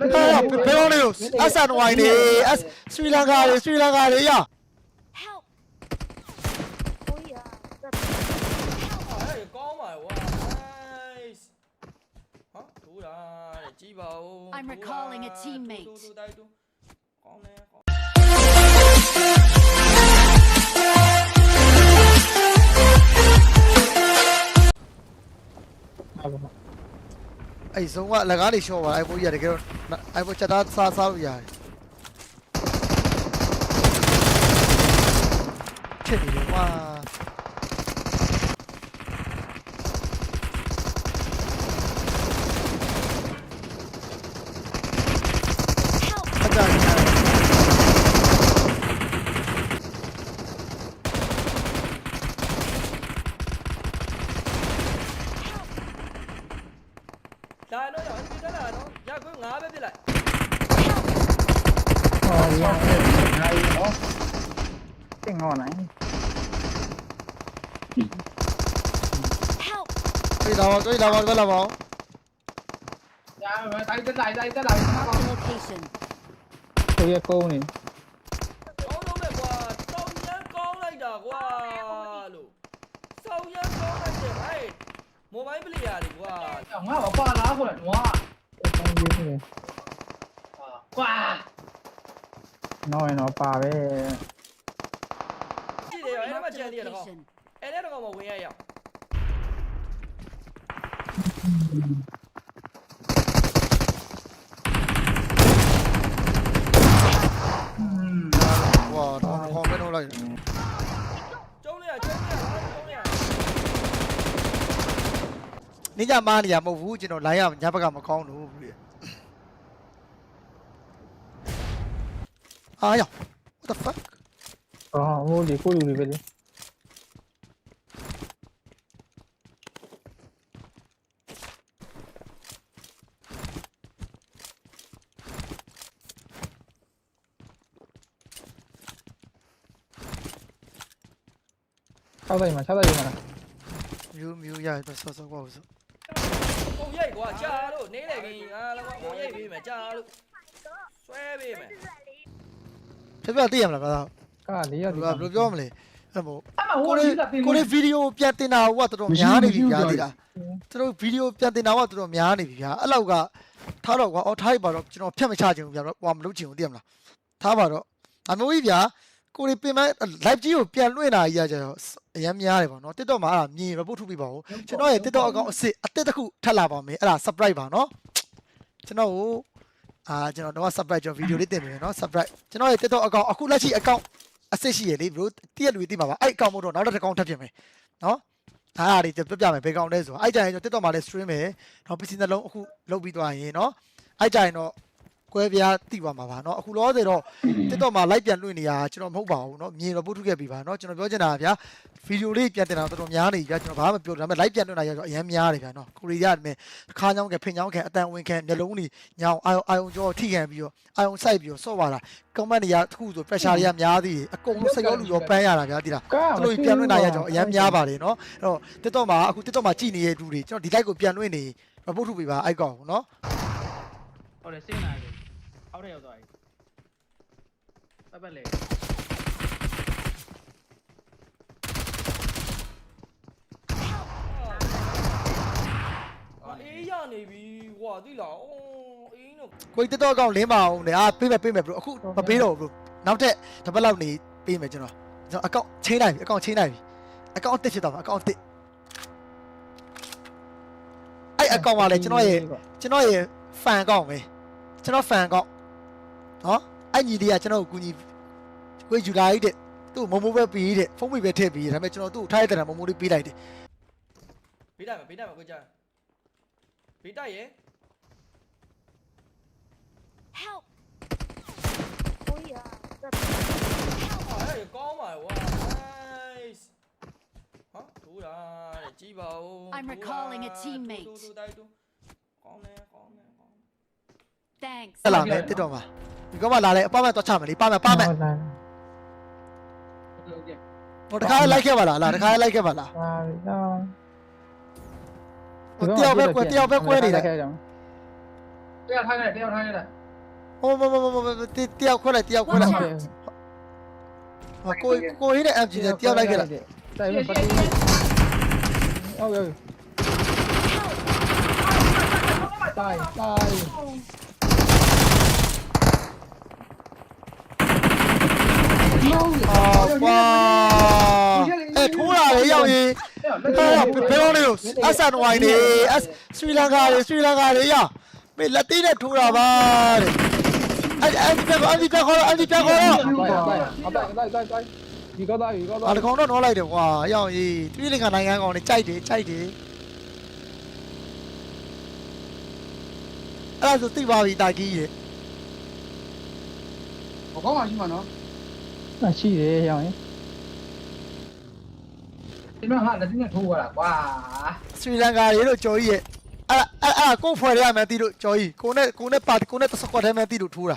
ဘယ်လိုလဲအဆန်ဝိုင်းနေအစရီလန်ကာတွေစရီလန်ကာတွေရ Help! Oh yeah. That's အဲ့ဒါကောင်းပါကွာ nice ဟာဒူတာတဲ့ကြည့်ပါဦး I'm recalling a teammate. ဒူတိုက်ဒူကောင်းတယ်ကောင်းအဲ့ဇုံကအလကားတွေရှော့သွားအိုင်ဖိုးကြီးကတကယ်တော့ အိုင်ဖိုးချက်သားစားစားလို့ရတယ်ချစ်နေတယ်ကွာ အကြမ်းချမ်း လာတော့ရောက်ဒီတက်လာတော့ရကွင်းငါးပဲပြစ်လိုက် Oh, yeah. Hay đó. Cái ngon này. help! တွေ့ လာပါတွေ့လာပါတွေ့လာပါ Dạ, rồi, tay trên này, tay trên này. Marked a location. Tôi ra cô này. ကောင်းလုံးပဲကွာစောင်းရမ်းကောင်းလိုက်တာကွာလို့စောင်းရမ်းကောင်းလိုက်တယ်ဟဲ့မိုဘိုင်းပလေယာတွေကွာ Chẳng ngáp ở qua lá của lại nó. Cái con gì này. Qua. Nói nó bà với ကြည့်တယ်အဲ့ဒါမှ Marked ကြံ a သေးတယ်ကော location. အဲ့ဒါတော့မဝင်ရရအောင် ဟွာတော့ခေါင်းပဲတော့လိုက်ကျုံးလေးอ่ะကျုံးလေးอ่ะကျုံးလေးอ่ะနေကြမားနေရမဟုတ်ဘူးကျွန်တော်လိုင်းရညဘက်ကမကောင်းလို့ဘူးလေအာယော what the fuck အော်ဟိုဒီကိုလူတွေပဲလေ ၆ဆိုင်မှာ၆ဆိုင်မှာမျိုးမျိုးရပဲဆော့ဆော့ကွာဆိုပုံရိုက်ကွာကြာလို့နေလေခင်ငါလည်းကွာပုံရိုက်ပေးမယ်ကြာလို့ဆွဲပေးမယ်ပြပြသိရမလားကွာကားလေးရဒီဘယ်လိုပြောမလဲအဲ့မို့ကိုလေးကိုလေးဗီဒီယိုပြန်တင်တာဟိုကတော်တော်များနေပြီဗျာတိတာသူတို့ဗီဒီယိုပြန်တင်တာဟိုကတော်တော်များနေပြီဗျာအဲ့လောက်ကထားတော့ကွာအော်ထားလိုက်ပါတော့ကျွန်တော်ဖြတ်မချချင်ဘူးဗျာဟိုကမလုပ်ချင်ဘူးသိရမလားထားပါတော့အမျိုးကြီးဗျာ ကိုလေးပြင်မဲ့ live ကြီးကိုပြန်လွှင့်တာကြီးကကျတော့အရင်များတယ်ပေါ့နော် TikTok မှာအဲ့ဒါမြင် report ထုတ်ပြပါဦးကျွန်တော်ရဲ့ TikTok account အစ်စ်အသစ်တစ်ခုထပ်လာပါမယ်အဲ့ဒါ surprise ပါနော်ကျွန်တော်ကိုအာကျွန်တော်တော့ surprise ကျွန်တော် video လေးတင်ပေးမယ်နော် surprise ကျွန်တော်ရဲ့ TikTok account အခုလက်ရှိ account အစ်စ်ရှိရလေဘလို့တည့်ရလူတွေသိမှာပါအဲ့ account မို့တော့နောက်တစ် account ထပ်ပြင်မယ်နော်အားအားလေးပြပြမယ်ဘယ်ကောင်လဲဆိုတော့အဲ့ကြရင်ကျွန်တော် TikTok မှာလည်း stream မယ်နော် PC နှလုံးအခုလုတ်ပြီးသွားရင်နော်အဲ့ကြရင်တော့ ကွဲပြားတိပါမှာပါเนาะအခုလောဆယ်တော့ TikTok မှာ live ပြန်လွှင့်နေတာကျွန်တော်မဟုတ်ပါဘူးเนาะမြင်တော့ပို့ထုတ်ခဲ့ပြီပါเนาะကျွန်တော်ပြောချင်တာကဗျာဗီဒီယိုလေးပြန်တင်တာတော်တော်များနေပြီဗျာကျွန်တော်ဘာမှမပြောဒါပေမဲ့ live ပြန်လွှင့်တာရတော့အရင်များတယ်ဗျာเนาะကိုရီးယားနဲ့ခါးချောင်းကဖင်ချောင်းကအတန်ဝင်ခံမျက်လုံးတွေညောင်အာယုံအာယုံကြောထိခံပြီးတော့အာယုံစိုက်ပြီးတော့ဆော့ပါတာ comment တွေကတစ်ခုဆို pressure တွေကများသေးတယ်အကုန်လုံးစိတ်ရောလူရောပန်းရတာဗျာဒီလား Cái အဲ့လိုပြန်လွှင့်တာရတော့အရင်များပါတယ်เนาะအဲ့တော့ TikTok မှာအခု TikTok မှာကြည်နေတဲ့လူတွေကျွန်တော်ဒီ live ကိုပြန်လွှင့်နေ report ထုတ်ပေးပါအဲ့ကောင်เนาะ Ở đây xin này. Áo đều rồi. Bye bye lệ. အေးရနေပြီကွာသိလားအော်အေးနော်ကိုကြီး TikTok အကောင့်လင်းပါအောင်လေအာပေးမယ်ပေးမယ် bro အခုမပေးတော့ဘူး bro နောက်ထပ်တစ်ပတ်လောက်နေပေးမယ်ကျွန်တော်ကျွန်တော်အကောင့်ချင်းလိုက်ပြီအကောင့်ချင်းလိုက်ပြီအကောင့်တစ်ဖြစ်တော့မှာအကောင့်တစ်အဲ့အကောင့်ကလည်းကျွန်တော်ရဲ့ကျွန်တော်ရဲ့ fan အကောင့်ပဲကျွန်တော် fan အကောင့် နော်အဲ့ညီလေးကကျွန်တော်ကိုကူညီကိုယူလာလိုက်တဲ့သူ့မမိုးပဲပေးတဲ့ဖုန်းမိပဲထည့်ပေးတယ်ဒါပေမဲ့ကျွန်တော်သူ့ကိုထားရတဲ့မမိုးလေးပေးလိုက်တယ်ဘေးတိုက်မှာဘေးတိုက်မှာကိုကြာဘေးတိုက်ရဲ့ Help! Oh yeah. That's အဲ့ဒါကောင်းပါကွာ nice ဟာဒူတာတဲ့ကြည့်ပါဦး I'm recalling a teammate. ဒူဒူတိုက်ဒူကောင်းတယ်ကောင်းတယ်ကောင်းတယ် Thanks. တက်လာမယ်တစ်တော့မှာ ဒီကောင်မလာလဲအပမတော့ချမယ်လေပါမယ်ပါမယ် Này. ဟိုတခါလိုက်ခဲ့ပါလားလားတခါလိုက်ခဲ့ပါလား À, đó. ဟိုတယောက်ပဲကွယ်တယောက်ပဲကွဲနေတာတယောက်ထားခဲ့တယောက်ထားခဲ့တာဟိုမမမမတယောက်ခွဲလိုက်တယောက်ခွဲလိုက် Watch out! ဟိုကိုကိုဟိတဲ့ MG နဲ့တယောက်လိုက်ခဲ့တာတိုင်ပတ်တူဟုတ်ပြီတိုင်တိုင်လုံး အာ ကွာအဲထိုးတာလေရောက်ရင်အဲဘယ်လိုလဲအဆန်ဝိုင်းနေအစရီလန်ကာတွေစရီလန်ကာတွေရမေလက်သေးနဲ့ထိုးတာပါတဲ့အဲ့အဲ့ဒီကတော့အဲ့ဒီကတော့အဲ့ဒီကတော့တိုင်တိုင်တိုင်တိုင်တိုင်ဒီကောသားဒီကောသားအာတကောင်တော့နှောလိုက်တယ်ကွာရောက်ရင်ပြည်လင်ကနိုင်ငံကောင်တွေကြိုက်တယ်ကြိုက်တယ်အဲ့ဒါဆိုသိပါပြီတာကြီးရဲ့ဘောကောင်းပါရှိမှာနော် အရှိတယ်ရောင်ရင်ဒီမှာဟာလက်နဲ့ထိုးရတာကွာစရီလန်ကာရေလို့ကြော်ကြီးရဲ့အဲ့အဲ့အဲ့ကိုဖွဲ့ရရမယ်တီလို့ကြော်ကြီးကိုနဲ့ကိုနဲ့ပါကိုနဲ့တစကွက်ထဲမယ်တီလို့ထိုးတာ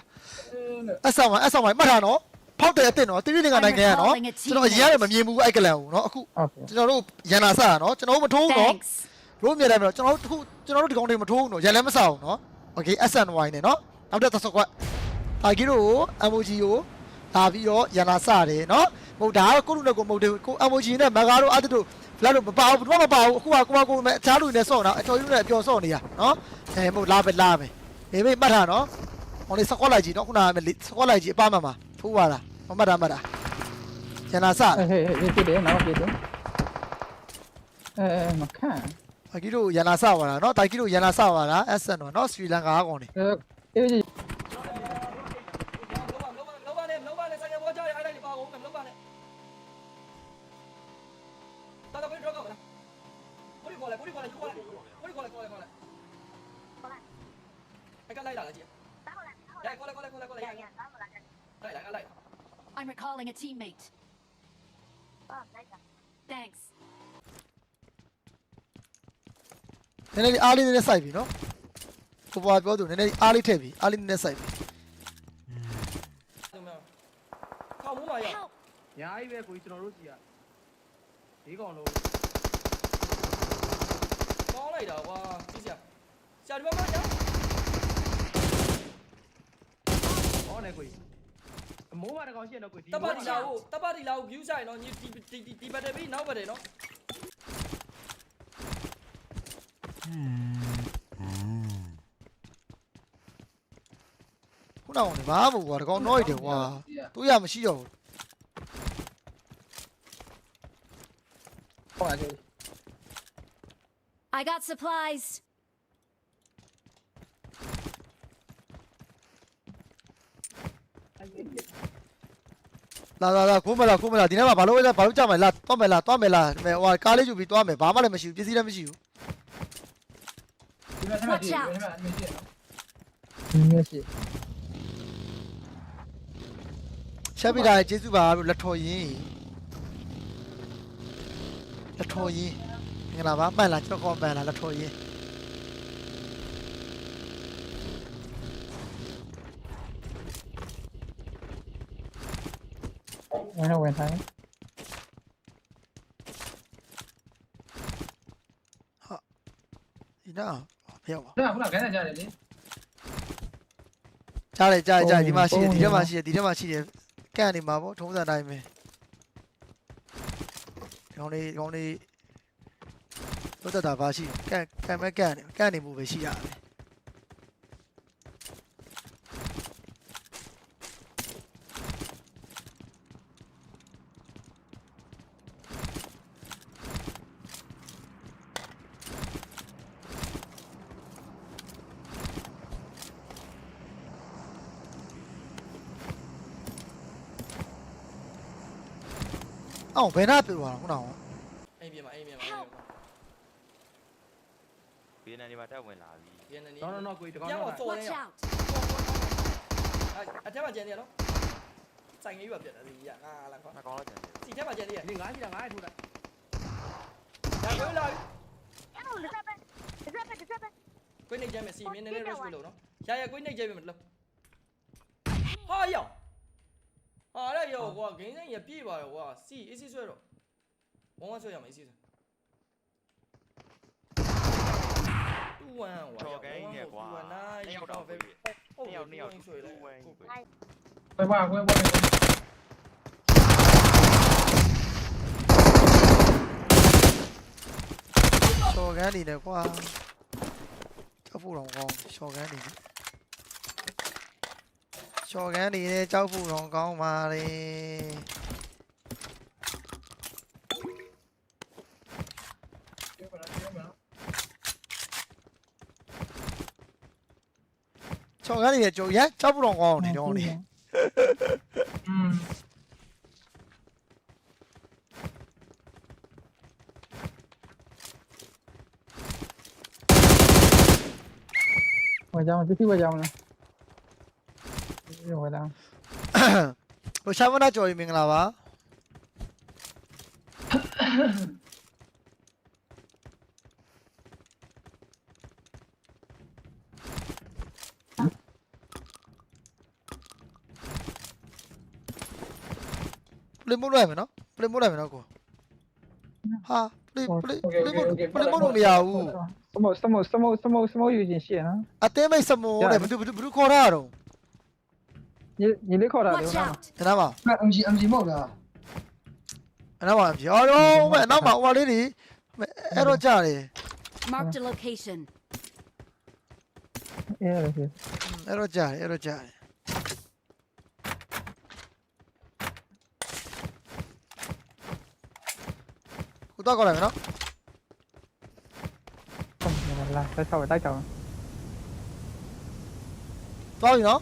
အဲ့ဆောင်မအဲ့ဆောင်မမှတ်တာနော်ဖောက်တယ်အစ်စ်နော်တိတိလင်္ကာနိုင်ငံရနော်ကျွန်တော်အရင်ကလည်းမမြင်ဘူးအဲ့ကလန်ကိုနော်အခုကျွန်တော်တို့ရန်နာဆာနော်ကျွန်တော်တို့မထိုးဘူးနော်တို့မြင်တယ်မလားကျွန်တော်တို့ခုကျွန်တော်တို့ဒီကောင်တွေမထိုးဘူးနော်ရန်လည်းမဆအောင်နော် okay SNY နဲ့နော်နောက်တဲ့သစကွက်တာဂီရိုကို MOG ကို လာပြီးတော့ရန်နာစတယ်နော်မဟုတ်ဒါကကိုလူနဲ့ကိုမဟုတ်တယ်ကို emoji နဲ့မဂါတို့အတတို့ဘလာတို့မပါဘူးဘာမှမပါဘူးအခုကကိုမကိုမဲ့အခြားလူတွေနဲ့ဆော့နေတာအချော်ကြီးတွေနဲ့အပျော်ဆော့နေတာနော်အဲမဟုတ်လာပဲလာပဲနေမေးမှတ်တာနော်ဟိုလေစကွတ်လိုက်ကြည့်နော်ခုနကစကွတ်လိုက်ကြည့်အပမှာမှာထိုးပါလားမမှတ်တာမှတ်တာရန်နာစဟေးဟေးပြတယ်နော်ပြတယ်အဲမခံတာဂီတို့ရန်နာစပါလားနော်တာဂီတို့ရန်နာစပါလား SN နော်စရီလန်ကာကောင်နေအဲ ည်းနည်းလေးအားလေးနည်းနည်းစိုက်ပြီနော်ကိုပွားပြောသူနည်းနည်းလေးအားလေးထည့်ပြီအားလေးနည်းနည်းစိုက်ပြီခေါင်းမိုးမှာရ help，ညာကြီးပဲကိုကြီးကျွန်တော်တို့စီကဒီကောင်လုံးကောင်းလိုက်တာကွာကြည့်စရာဆရာဒီဘက်မှာရဟောနေကိုကြီးအမိုးပါတကောင်ရှိရတော့ကိုကြီးတပတ်တီလာကိုတပတ်တီလာကို view ဆိုင်နော်ညီဒီဒီဒီဘက်တယ်ပြီးနောက်ဘက်တယ်နော် ခုနကဘာမှမဟုတ်ကွာတကောင်နှောရတယ်ကွာသူရမရှိတော့ဘူးဟောကြည့် I got supplies. လာလာလာကိုမလာကိုမလာဒီနေ့မှာဘာလို့လဲဘာလို့ကြမှာလာတော့မယ်လားတော့မယ်လားဟိုကားလေးယူပြီးသွားမယ်ဘာမှလည်းမရှိဘူးပစ္စည်းလည်းမရှိဘူး ဒီမှာဆက်မကြည့်ဒီမှာအမြင်ကြည့်နော်ဒီမျိုးရှိချက်ပြတာကျေးဇူးပါလို့လက်ထော်ရင်လက်ထော်ရင်ငါလာပါမှန်လားကျွန်တော်ကောမှန်လားလက်ထော်ရင်ဝင်တော့ဝင်ထိုင်ဒီနာ ဖျောက်ပါဒါခုနကခိုင်းနေကြတယ်လေကြားတယ်ကြားတယ်ကြားတယ်ဒီမှာရှိတယ်ဒီထဲမှာရှိတယ်ဒီထဲမှာရှိတယ်ကန့်နေမှာပေါ့ထုံးစံတိုင်းပဲဒီကောင်လေးဒီကောင်လေးတို့တတာပါရှိကန့်ကန့်မဲ့ကန့်နေကန့်နေမှုပဲရှိရတယ် 어, 맨 앞을 와라, 그나. A ပြင်မှာ A ပြင်မှာ။ဘေးနဲ့ဒီမှာတက်ဝင်လာပြီ။ပြင်နေနေတော့တော့တော့ကိုကြီးတကောင်းပြန်တော့တော့တော်နေ Watch ရ out! အထက်မှာကျန်နေရနော်ဆိုင်ကြီးပါပြတ်တာစီကြီးကငါလာခေါ်နှကောင်းလောက်ကျန်တယ်စီထက်မှာကျန်နေရဒီငါးရှိတာငါးထိုးတာဒါပြောလာ Ow, the weapon! The weapon, the weapon! ကိုနေကြမယ်စီမင်းနည်းနည်း rush လုပ်နော်ရာရာကိုနေကြမယ်မလုပ် ကွာဂိမ်းဆိုင်ရပြေးပါရောကွာစီအေးစီဆွဲတော့ဝမ်းဝမ်းဆွဲရမယ်အေးစီဆွဲဝမ်းဝါချော်ကိုင်းနဲ့ကွာဝမ်းနာနှစ်ယောက်တော့ပဲပဲနှစ်ယောက်နှစ်ယောက်ဆွေးတူလိုက်ဝမ်းကြီးပဲခွဲပါခွဲပါရှော့ကန်နေတယ်ကွာကြောက်ဖို့တော့ကောင်းရှော့ကန်နေတယ် ရှော့ကန်နေတယ်ကြောက်ဖို့တော့ကောင်းပါလေရှော့ကန်နေတယ်ကြိုရကြောက်ဖို့တော့ကောင်းနေတော့နေอืมဝါကြောင်တိတိဝါကြောင်လား ဒီဝါကြောင်ဟိုရှာမနာကြော်ရင်မင်္ဂလာပါပလင်မို့လိုက်မယ်နော်ပလင်မို့လိုက်မယ်နော်ကိုဟာပလင်ပလင်ပလင်မို့ပလင်မို့လို့မရဘူး စမောစမောစမောစမောစမောယူခြင်းရှိရနော်အသေးမိတ်စမုံတဲ့ဘယ်သူဘယ်သူ 你你没看到吗？在哪嘛？麦 MG MG 么个？在哪嘛 MG？哦，麦哪嘛？我这里，麦，哎罗佳呢？Marked a location。哎罗佳，哎罗佳。就打过来，对吧？来，再扫一再扫。走呢？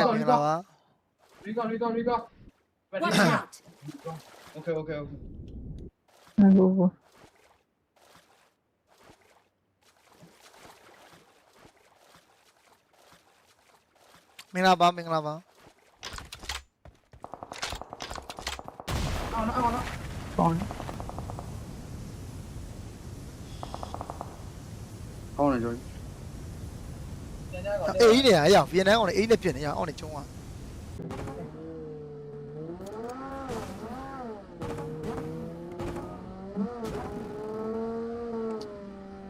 ယ်မင်္ဂလာပါရီကောရီကောရီကော Watch out! Okay okay okay ဟုတ်ဘူးမင်္ဂလာပါမင်္ဂလာပါအော်အော်ကောင်းကောင်းတယ်ကျော် အေးနေရအရာဗီယက်နမ်အောင်လေအေးနဲ့ပြင်နေရအောင်နေကျုံးอ่ะ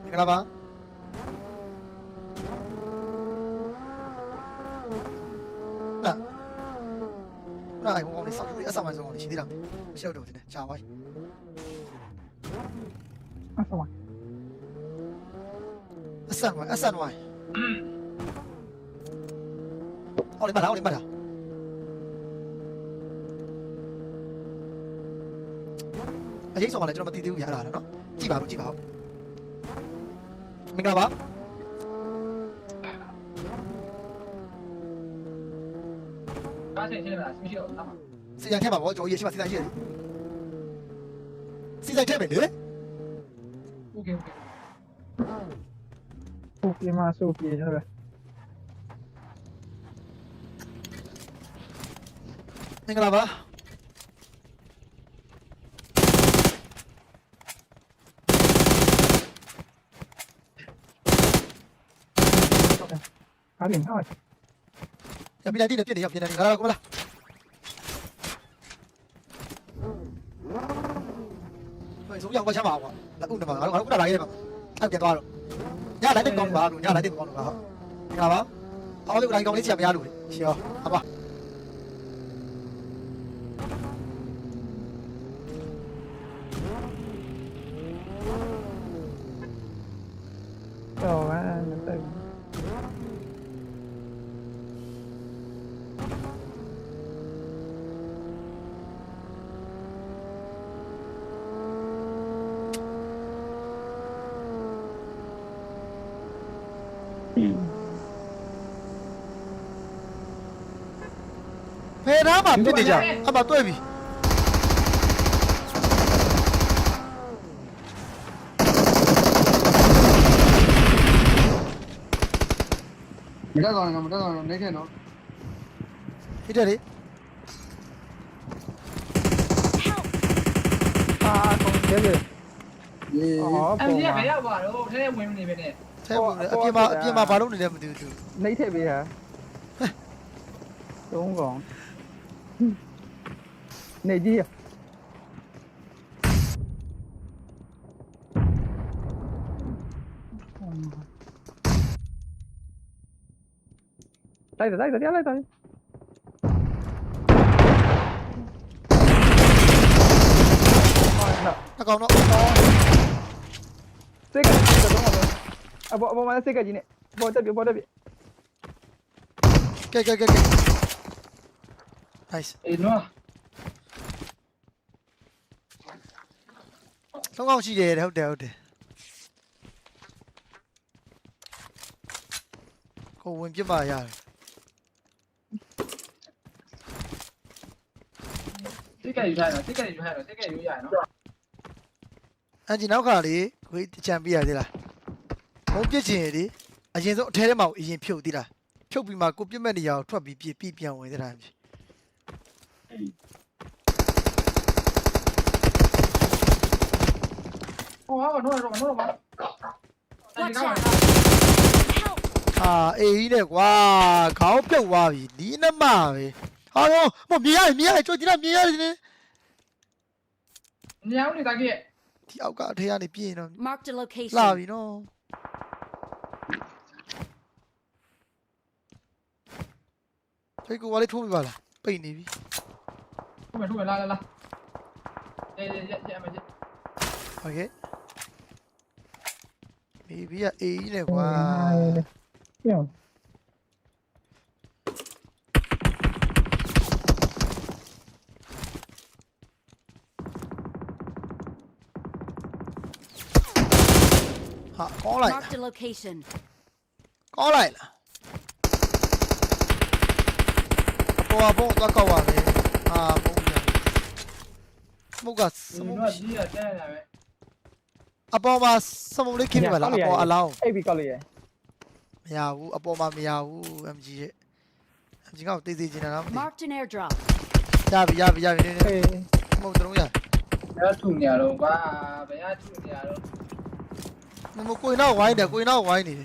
မင်္ဂလာပါနာနာဟိုကောင်လေးဆောက်ပြီးအဆမ်းမဆုံးကောင်လေးရှိသေးလားမရှိတော့ဘူးတင်ချာပါအဆောအဆမ်းဝိုင်းအဆမ်းဝိုင်း အော်လေမလာအော်လေမလာအရေးဆုံးပါလေကျွန်တော်မသိသေးဘူးရတာနော်ကြည့်ပါဦးကြည့်ပါဦးမင်္ဂလာပါကားချိန်ချိန်လာမရှိတော့ဘူးစီဆိုင်ထဲမှာဗောကျွန်တော်ရေးရှိမှစီဆိုင်ရှိတယ်စီဆိုင်ထဲပဲလေ Okay okay Okay မှာဆိုပြေရတာမင်္ဂလာပါအားလုံးဟုတ်ရပြည်တိုင်းတည်နေပြည့်နေရပြည်တိုင်းလာ လာကိုမလားဟိုဆုံးရောက်ပါချမ်းပါကွာအခုနမှာငါတို့ငါတို့ခုနလာခဲ့တယ်မှာအဲ့ပြန်သွားတော့ညလိုက်တဲ့ကောင်းပါလို့ညလိုက်တဲ့ကောင်းလို့ပါဟုတ်မင်္ဂလာပါအော်လေကိုတိုင်းကောင်းလေးချင်မ ရလို့ရှေ့ရောအပါတော့အဲ့ဒါဖယ်သားမှာပြစ်နေကြအမတွေ့ပြီ တက်သွားတော့မတက်သွားတော့နေခဲ့နော်ဟိတဲ့လေအာကုန်တယ်တယ်အေးအော်အဲ့ပုံဒီကမှာဘယ်ရောက်သွားတော့ထဲထဲဝင်နေပဲနဲ့ထဲဝင်တယ်အပြင်မှာအပြင်မှာဘာလုပ်နေလဲမသိဘူးသူနှိမ့်ထည့်ပေးဟာသုံးကောင်နေကြီးရ လိုက်တယ်လိုက်တယ်လိုက်တယ်အကောင်တော့စိတ်ကတော့အဘောအဘောမစိတ်ကကြီးနဲ့ဘောတက်ပြဘောတက်ပြကဲကဲကဲကဲ nice အေးနော်သုံးကောင်ရှိတယ်ဟုတ်တယ်ဟုတ်တယ်ကိုဝင်ပြစ်ပါရတယ် စိတ်ကယူထားတော့စိတ်ကယူထားတော့စိတ်ကယူရနော်အန်ဂျီနောက်ခါလေးကိုတချန်ပြရသေးလားဘုံပြစ်ချင်ရည်အရင်ဆုံးအထဲထဲမှာအရင်ဖြုတ်သေးလားဖြုတ်ပြီးမှကိုပြစ်မဲ့နေရာကိုထွက်ပြီးပြစ်ပြီးပြန်ဝင်သေးတာမြည်ဟောဟောတော့တော့တော့ပါ Watch out! Help! အာအေးကြီးတဲ့ကွာခေါင်းပြုတ်သွားပြီဒီနမပဲ ဟာရောမမြင်ရမြင်ရကြိုကြည့်လိုက်မြင်ရတယ် ညောင်းနေတာကြီး ဒီအောက်ကအထဲကနေပြင်းတော့ Marked a လာ location. ပြီနော်ဖိတ်ကိုဝါလေးထိုးပြပါလားပိတ်နေပြီ ထုံးမယ်ထုံးမယ်လာလာလာအေးရရမကြီး โอเคမေဘီကအေးကြီးနဲ့ကွာ ပြောင်း င်းလိုက် Marked a location. ကောင်းလိုက်လားအပေါ်ကဘုံသွားကောက်ပါမယ်အာဘုံညာစမုတ်ကစဒီမုတ်တော့ကြီးရတဲ့ရပဲအပေါ်မှာစမုတ်လေးခင်းနေပါလားအပေါ်အလောင်းအိပ်ပြီးကောက်လိုက်ရမရဘူးအပေါ်မှာမရဘူး MG ရဲ့ MG ကောက်တေးသေးချင်တာတော့မသိ Marked an airdrop. ရပြီရပြီရပြီနေနေအေးစမုတ်တလုံးရဘယ်ထုံနေရတော့ကွာဘယ်ထုံနေရတော့ நம்ம கோயினா வாங்கிடா கோயினா வாங்கி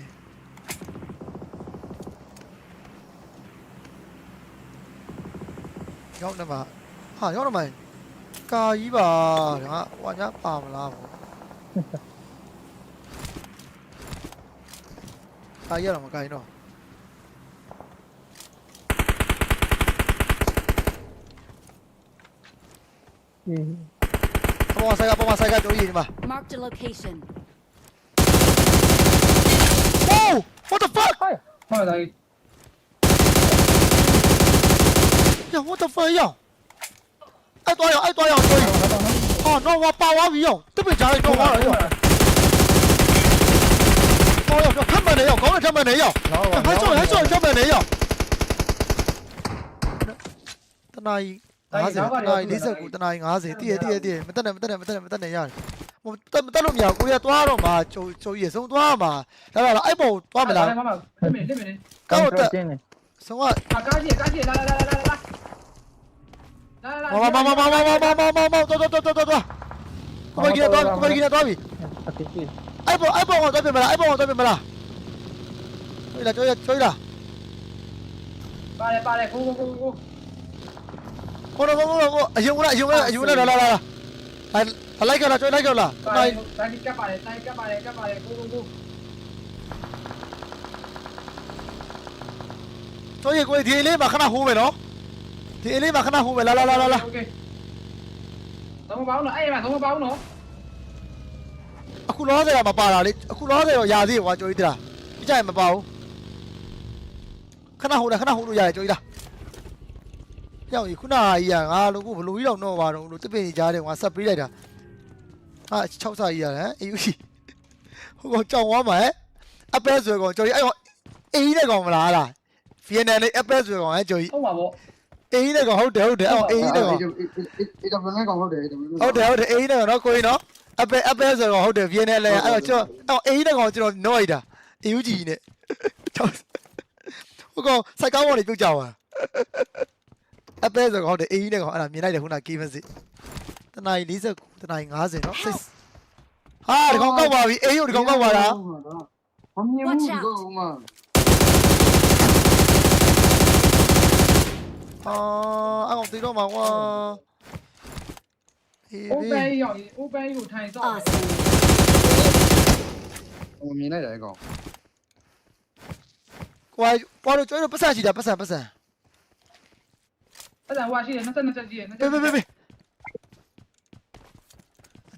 ရောက်နေမှာဟာရောက်နေမှာကာကြီးပါငါဟွာညပါမလားဗောကာကြီးရတော့မကာကြီးတော့ဟင်းပေါ်မှာဆိုင်ကပေါ်မှာဆိုင်ကတို့ရည်ဒီမှာ Mark the location No! What the fuck? Thôi, thôi đây. Yo, what the fuck yo? Ai à, à, tôi yo, ai tôi yo, tôi. Ờ, nó qua bao quá yo. Tiếp bị trả lại tôi quá rồi yo. Tôi yo, thân bên này yo, có người thân bên này yo. Hết rồi, hết rồi, thân bên này yo. Tên này 50 တနားရီ40ကိုတနားရီ50တည့်ရတည့်ရတည့်ရမတက်နဲ့မတက်နဲ့မတက်နဲ့မတက်နဲ့ရတယ်ဟိုတက်မတက်လို့မရကိုရသွားတော့မှာချိုချိုရဆုံးသွားမှာဒါကအဲ့ပေါ်သွားမလားလက်မလက်မလက်ကောက်တက်ဆုံးကကားကြီးကားကြီးလာလာလာလာလာလာလာလာလာလာလာလာလာတော့တော့တော့တော့တော့ကိုကြီးတော့ကိုကြီးတော့ပြီအဲ့ပေါ်အဲ့ပေါ်တော့ပြင်မလားအဲ့ပေါ်တော့ပြင်မလားကျွေးလာကျွေးလာကျွေးလာပါလေပါလေကိုကိုကိုကို ကိုတော့ကိုကိုအယုံလားအယုံလားအယုံလားလာလာလာလာလိုက်ကြလားကျွေးလိုက်ကြလား ပါတ နိုင် ယ်တာကြီးကပ်ပါတယ်တာကြီးကပ်ပါတယ်ကပ်ပါတယ်ကိုကိုကို ကျွေးကိုဒီလေးမှာခဏဟိုးမယ်နော်ဒီလေးမှာခဏဟိုးမယ်လာလာလာလာ โอเคသုံးပေါင်းတော့အဲ့မှာသုံးပေါင်းတော့ အခုလောဆယ်ကမပါတာလေအခုလောဆယ်တော့ရာသေးကွာကျွေးတလားကြိုက်မပါဘူးခဏဟိုးလားခဏဟိုးလို့ရတယ်ကျွေးလား ကြောက်ကြီးခုနကြီးကငါလို့ကိုဘလူကြီးတော့တော့ပါတော့လို့တပည့်ကြီးကြားတယ်ငါဆက်ပေးလိုက်တာဟာ6စာကြီးရတယ်အေးဦးကြီးဟိုကောင်ကြောင်သွားမှာဟဲ့အပဲဆိုကောင်ကျော်ကြီးအဲ့ကောင်အေးတဲ့ကောင်မလားလားဗီယက်နမ်လေးအပဲဆိုကောင်ဟဲ့ကျော်ကြီးဟုတ်ပါဗောအေးတဲ့ကောင်ဟုတ်တယ်ဟုတ်တယ်အဲ့ကောင်အေးတဲ့ကောင်အေးတော့ဘယ်နဲ့ကောင်ဟုတ်တယ်အေးတော့ဟုတ်တယ်ဟုတ်တယ်အေးတဲ့ကောင်နော်ကိုကြီးနော်အပဲအပဲဆိုကောင်ဟုတ်တယ်ဗီယက်နမ်လေးအဲ့ကောင်ကျော်အဲ့ကောင်အေးတဲ့ကောင်ကျွန်တော်နှောလိုက်တာအေးဦးကြီးနဲ့ဟိုကောင်စိုက်ကောင်းပေါ်နေပြုတ်ကြပါ အပဲဆိုကောင်တဲ့အေးကြီးနဲ့ကောင်အဲ့ဒါမြင်လိုက်တယ်ခုနကေးမစစ်တနားကြီး49တနားကြီး50နော်စိတ်ဟာဒီကောင်ကောက်ပါပြီအေးကိုဒီကောင်ကောက်ပါလားမမြင်ဘူးဒီကောင်မှအာအကောင်တီတော့မှာကွာအေးအိုဘေးပန်ရောက်ရင်အိုပန်ကိုထိုင်ဆောင် Awesome. ဟိုမြင်လိုက်တယ်ကောင်ကွာကွာတို့ကျွေးတော့ပတ်စံရှိတာပတ်စံပတ်စံ အဲ့ဒါဟိုရှိတယ်22ချက်ကြီးတယ်ပေးပေးပေးပေး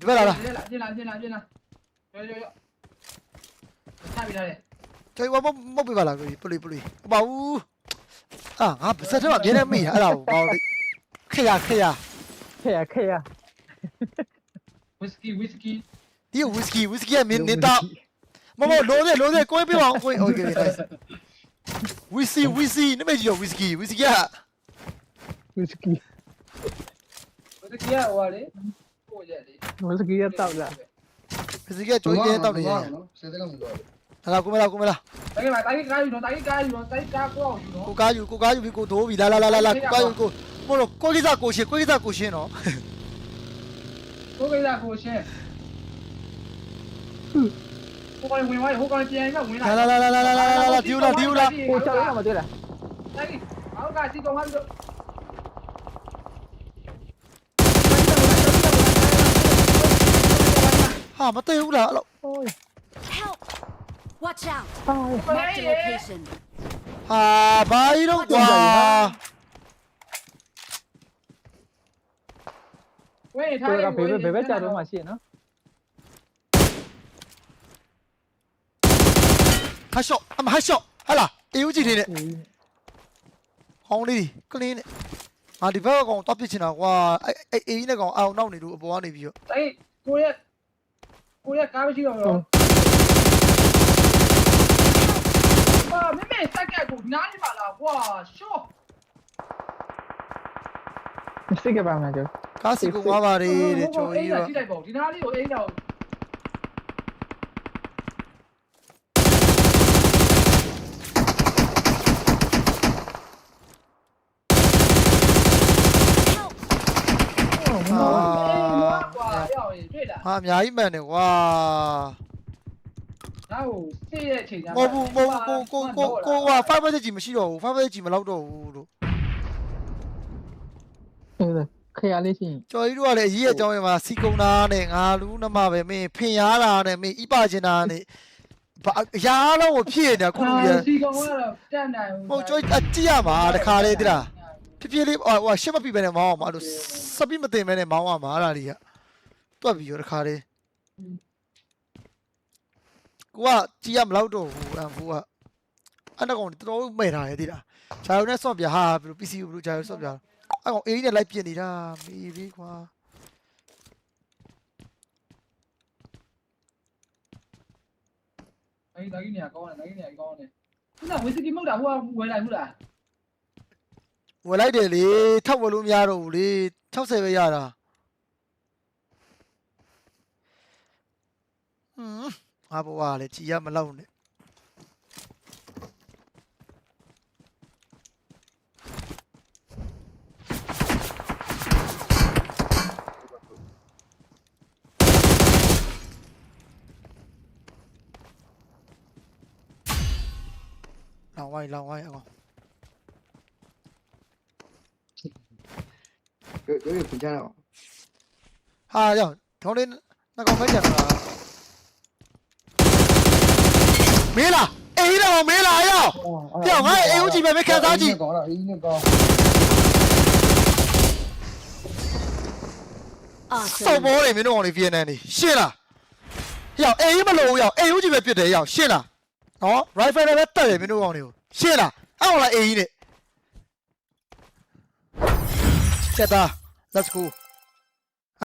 ဒီဘက်လာလားပြေးလာပြေးလာပြေးလာပြေးလာရောရောရောထားပြီးလားလေကြိုက်ဝမမပေးပါလားကိုကြီးပလူပလူအပါဘူးအာငါပါစက်ထဲမှာအများနဲ့မိရအဲ့ဒါကိုဘာလို့ခရခရခရခရ whisky whisky ဒီ whisky whisky ကမင်းနေတာမမလုံးနေလုံးနေကိုယ်ပြပါအောင်ကိုယ် okay nice whisky whisky နမေကြီးရော whisky whisky က ဝစ်စကီဝစ်စကီကဟိုပါလေပို့ရက်လေဝစ်စကီကတောက်လာဖစီကကြွေးတဲ့တောက်နေရတယ်နော်စေတကမလို့ဟာလာကုမလာကုမလာတိုင်းမှာတိုင်းကားယူနော်တိုင်းကားယူနော်တိုင်းကားကိုအောင်ယူနော်ကိုကားယူကိုကားယူပြီးကိုသိုးပြီးလာလာလာလာကိုကားယူကိုမလို့ကိုကိစ္စကိုရှင်းကိုကိစ္စကိုရှင်းနော်ကိုကိစ္စကိုရှင်းဟိုကောင်ဝင်သွားဟိုကောင်ပြန်ပြီးဝင်လာလာလာလာလာလာလာဒီဦးလာဒီဦးလာကိုချောက်ရမှာတွေ့လားတိုင်းအောက်ကစီကောင်ဟာ ဟာမသိဘူးလားအဲ့လို Help! Watch out! ဟာလေ Marked a location. ဟာဘာကြီးတော့ကွာဝေးထားကိုရကဘယ်ဘက်ဘယ်ဘက်ကြာတော့မှရှိရနော်ဟာရှော့အမဟာရှော့ဟာလာတေဦးကြည့်နေနဲ့အေးဟောင်းလေးကလင်းနဲ့ဟာဒီဘက်ကောင်တော့ပြစ်ချင်တာကွာအဲ့အဲ့အေးကြီးနဲ့ကောင်အအောင်နောက်နေလို့အပေါ်ကနေပြီးတော့အေးကိုရ က်ကိုရက်ကားမရှိတော့တော့အာမမေစက်ကကိုနားနေပါလားကွာရှော့စိတ်ကပါမှာကြောကားစီကိုသွားပါတယ်တဲ့ကျော်ကြီးတော့တော့ကြည့်လိုက်ပေါ့ဒီနားလေးကိုအိမ်တော့ ဟာ ကွာရောက်ရင်တွေ့လား ဟာအများကြီးမှန်တယ်ကွာငါ့ကိုသိရဲ့အချိန်ကျမဟုတ်ဘူးမဟုတ်ဘူးကိုကိုကိုကိုဟာ5 message ကြီးမရှိတော့ဘူး5 message ကြီးမလောက်တော့ဘူးလို့ဟုတ်ခဲရလေးရှိရင်ကျော်ကြီးတို့ကလည်းအကြီးရဲ့အကြောင်းရင်းမှာစီကုံတာနဲ့ငါလူးနမပဲမင်းဖင်ရတာနဲ့မင်းဣပချင်တာနဲ့ဘာအရာလုံးကိုဖြစ်နေတာခုလူရစီကောင်ကတော့တက်နိုင်မဟုတ်ကျော်အကြည့်ရမှာတခါလေတိလားဖြည်းဖြည်းလေးဟိုဟိုရှစ်မပြပဲနဲ့မောင်းအောင်ပါလို့စပိမတင်မဲနဲ့မောင်းရမှာအဲ့ဒါတွေက တွက်ပြီးရောတခါလေးကိုကကြည့်ရမလောက်တော့ဘူးအန်ဖူကအဲ့တော့ကောင်တော်တော်မဲ့ထားတယ်တိလားဂျာရုံနဲ့ဆော့ပြဟာဘယ်လို PC ကိုဘယ်လိုဂျာရုံဆော့ပြအဲ့ကောင်အေးနဲ့လိုက်ပြနေတာမေးပြီကွာအဲ့ဒါကြီးနေကောင်းတယ်ဒါကြီးနေကောင်းတယ်ခုနဝီစကီမဟုတ်တာဟိုကဝယ်လိုက်ဘူးလားဝယ်လိုက်တယ်လေထပ်ဝယ်လို့မရတော့ဘူးလေ60ပဲရတာ ဟွန်းငါဘဝကလေကြည်ရမလောက်နဲ့လောင်ဝိုင်းလောင်ဝိုင်းအကောင်တို့တို့ပြန်ကြတော့ဟာကြောင့်ထုံးလေးနှစ်ကောင်ပဲကြံတာ မင်းလားအေးတော့မင်းလားရောပြောင်းငါအေးဦးကြည့်ပဲမခံစားကြည့်ကောင်းတော့အင်းနဲ့ကောင်းစော Awesome. ဘောတွေမင်းတို့ကောင်တွေ VNN နေရှင်းလားရောက်အေးမလို့ရောက်အေးဦးကြည့်ပဲပြစ်တယ်ရောက်ရှင်းလားနော် rifle နဲ့ပဲတက်တယ်မင်းတို့ကောင်တွေကိုရှင်းလားအဲ့ကောင်လားအေးကြီးနဲ့ချက်သား let's go